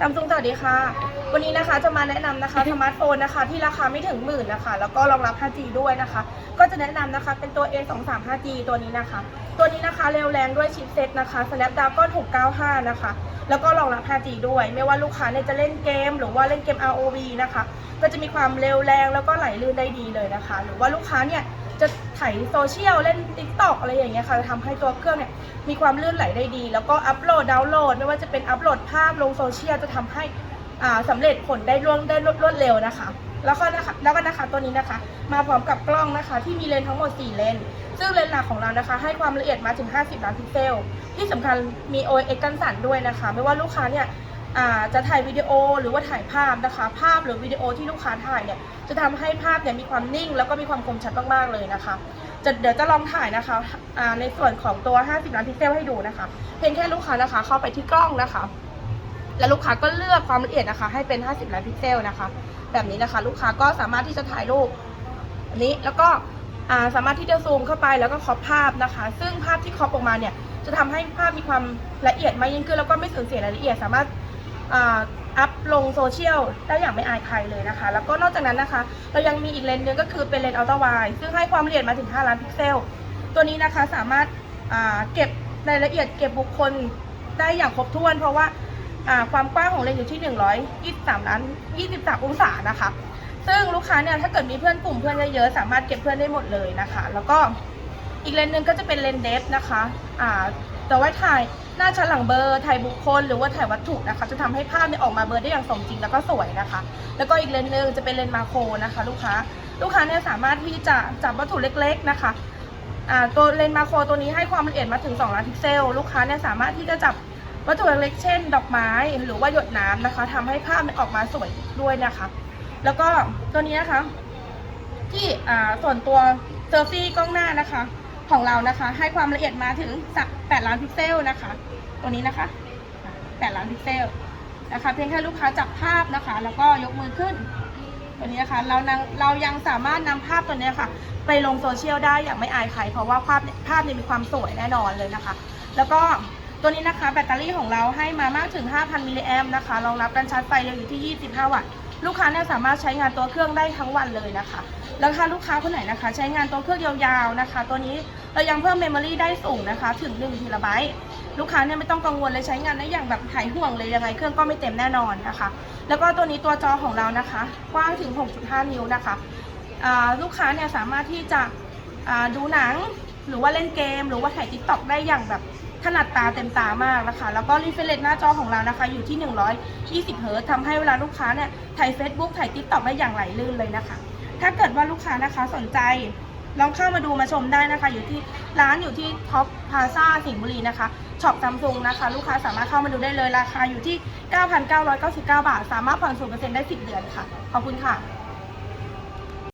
ซัมซุงสวัสดีค่ะ วันนี้นะคะจะมาแนะนำนะคะสมาร์ทโฟนนะคะที่ราคาไม่ถึงหมื่นนะคะ แล้วก็รองรับ 5G ด้วยนะคะ ก็จะแนะนำนะคะเป็นตัว A23 5G ตัวนี้นะคะ ตัวนี้นะคะเร็วแรงด้วยชิปเซ็ตนะคะ Snapdragon 695 นะคะ แล้วก็รองรับ 5G ด้วย ไม่ว่าลูกค้าเนี่ยจะเล่นเกม หรือว่าเล่นเกม ROV นะคะ ก็จะมีความเร็วแรงแล้วก็ไหลลื่นได้ดีเลยนะคะ หรือว่าลูกค้าเนี่ย จะไถโซเชียลเล่น t ิ k t o k อะไรอย่างเงี้ยค่ะจะทำให้ตัวเครื่องเนี่ยมีความลื่นไหลได้ดี แล้วก็อัปโหลดดาวน์โหลด ไม่ว่าจะเป็นอัปโหลดภาพลงโซเชียลจะทำให้อ่าสำเร็จผลได้รวดได้รวดเร็วนะคะ แล้วก็นะคะแล้วก็นะคะตัวนี้นะคะ มาพร้อมกับกล้องนะคะ ที่มีเลนทั้งหมด 4 เลนซึ่งเลนหลักของเรานะคะ ให้ความละเอียดมาถึง 50 ล้านพิกเซล ที่สำคัญมี OIS กันสั่นด้วยนะคะ ไม่ว่าลูกค้าเนี่ย จะถ่ายวิดีโอหรือว่าถ่ายภาพนะคะ ภาพหรือวิดีโอที่ลูกค้าถ่ายเนี่ยจะทำให้ภาพเนี่ยมีความนิ่ง แล้วก็มีความคมชัดมากๆเลยนะคะจะเดี๋ยวจะลองถ่ายนะคะในส่วนของตัว 50 ล้านพิกเซลให้ดูนะคะ เพียงแค่ลูกค้านะคะ เข้าไปที่กล้องนะคะ แล้วลูกค้าก็เลือกความละเอียดนะคะ ให้เป็น 50 ล้านพิกเซลนะคะ แบบนี้นะคะ ลูกค้าก็สามารถที่จะถ่ายรูปอันนี้แล้วก็สามารถที่จะซูมเข้าไปแล้วก็ครอปภาพนะคะ ซึ่งภาพที่ครอปออกมาเนี่ยจะทำให้ภาพมีความละเอียดมากยิ่งขึ้นแล้วก็ไม่สูญเสียรายละเอียดสามารถ อัพลงโซเชียลได้อย่างไม่อายใครเลยนะคะ แล้วก็นอกจากนั้นนะคะ เรายังมีอีกเลนส์หนึงก็คือเป็นเลนส์อัลตร้าไวซึ่งให้ความละเอียดมาถึง 5 ล้านพิกเซล ตัวนี้นะคะสามารถเก็บรายละเอียดเก็บบุคคลได้อย่างครบถ้วน เพราะว่าความกว้างของเลนส์อยู่ที่ 123 ล้าน 23 องศานะคะ ซึ่งลูกค้าเนี่ยถ้าเกิดมีเพื่อนกลุ่มเพื่อนเยอะๆสามารถเก็บเพื่อนได้หมดเลยนะคะ แล้วก็อีกเลนส์หนึ่งก็จะเป็นเลนส์เดฟนะคะ แต่ว่าถ่ายหน้าชั้นหลังเบอร์ถ่ายบุคคล หรือว่าถ่ายวัตถุนะคะ จะทำให้ภาพเนี่ยออกมาเบลอได้อย่างสมจริงแล้วก็สวยนะคะ แล้วก็อีกเลนส์หนึ่งจะเป็นเลนส์มาโครนะคะ ลูกค้า ลูกค้าเนี่ยสามารถที่จะจับวัตถุเล็ก ๆนะคะอ่าตัวเลนส์มาโครตัวนี้ให้ความละเอียดมาถึง2ล้านพิกเซล ลูกค้าเนี่ยสามารถที่จะจับวัตถุเล็กๆเช่น ดอกไม้หรือว่าหยดน้ำนะคะทำให้ภาพเนี่ยออกมาสวยด้วยนะคะ แล้วก็ตัวนี้นะคะ ที่อ่าส่วนตัวเซอร์ฟี่กล้องหน้านะคะ ของเรานะคะ ให้ความละเอียดมาถึงสัก 8 ล้านพิกเซลนะคะ ตัวนี้นะคะ 8 ล้านพิกเซลนะคะ เพียงแค่ลูกค้าจับภาพนะคะ แล้วก็ยกมือขึ้น ตัวนี้นะคะ เรานังเรายังสามารถนำภาพตัวนี้ค่ะ ไปลงโซเชียลได้อย่างไม่อายใคร เพราะว่าภาพภาพเนี่ยมีความสวยแน่นอนเลยนะคะ แล้วก็ตัวนี้นะคะ แบตเตอรี่ของเราให้มามากถึง 5,000 มิลลิแอมป์นะคะรองรับการชาร์จไฟเร็วอยู่ที่ 25 วัตต์ ลูกค้าเนี่ยสามารถใช้งานตัวเครื่องได้ทั้งวันเลยนะคะ แล้วถ้าลูกค้าคนไหนนะคะ ใช้งานตัวเครื่องยาวๆนะคะ ตัวนี้เรายังเพิ่มเมมโมรีได้สูงนะคะถึง1ทีละไบต์ลูกค้าเนี่ยไม่ต้องกังวลเลยใช้งานได้อย่างแบบหายห่วงเลยยังไงเครื่องก็ไม่เต็มแน่นอนนะคะ แล้วก็ตัวนี้ตัวจอของเรานะคะ กว้างถึง 6.5 นิ้วนะคะลูกค้าเนี่ยสามารถที่จะดูหนังหรือว่าเล่นเกม หรือว่าถ่ายทิกตอกได้อย่างแบบถนัดตาเต็มตามากนะคะ แล้วก็รีเฟรชหน้าจอของเรานะคะ อยู่ที่ 120 เฮิร์ตทำให้เวลาลูกค้าเนี่ยถ่าย Facebook ถ่าย TikTok ได้อย่างไหลลื่นเลยนะคะ ถ้าเกิดว่าลูกค้านะคะสนใจ ลองเข้ามาดูมาชมได้นะคะ อยู่ที่ร้านอยู่ที่ท็อปพาซาสิงห์บุรีนะคะช็อปซัมซุงนะคะ ลูกค้าสามารถเข้ามาดูได้เลยราคาอยู่ที่ 9,999 บาท สามารถผ่อน0%ได้ 10 เดือนค่ะ ขอบคุณค่ะ